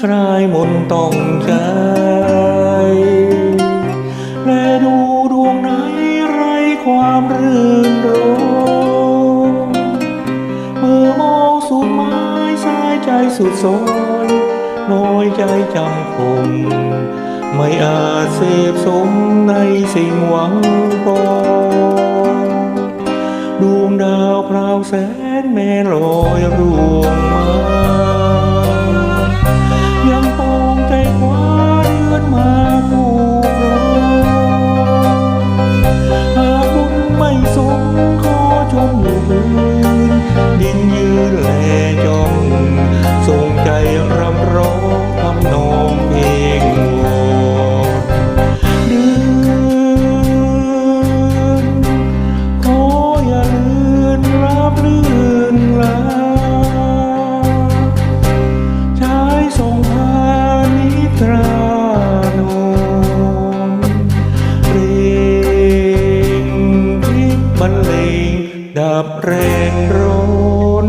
คลายมนต้องใจและดูดวงไหนไรความรื่นรมเมื่อมองสุดไม้สายใจสุดสนน้อยใจจำคงไม่อาจเสพสมในสิ่งหวังปองดวงดาวพราวแสนแม่ลอยรวงมา ดับแรงร้อน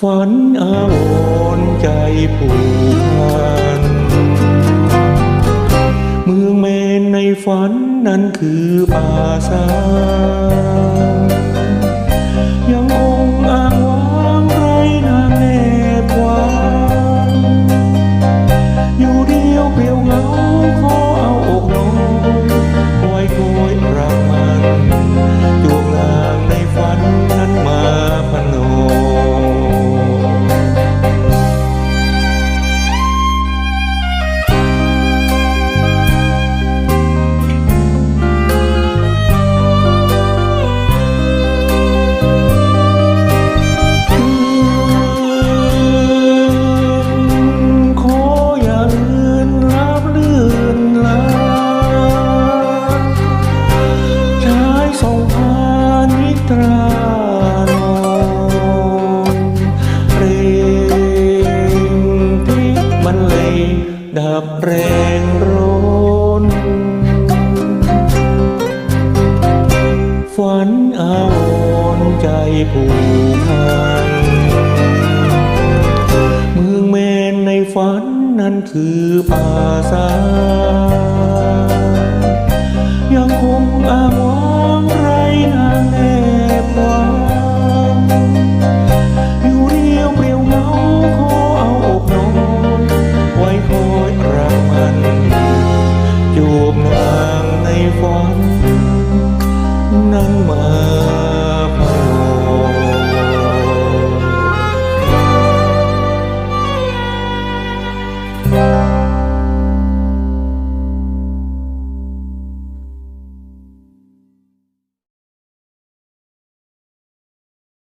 ฝันอาวรใจผูกพันเมืองเมนในฝันนั้นคือป่าสา ดับแรงร้อนฝันอาวรใจผูกพันเมืองเมนในฝันนั้นคือป่าสางยังคงอาวร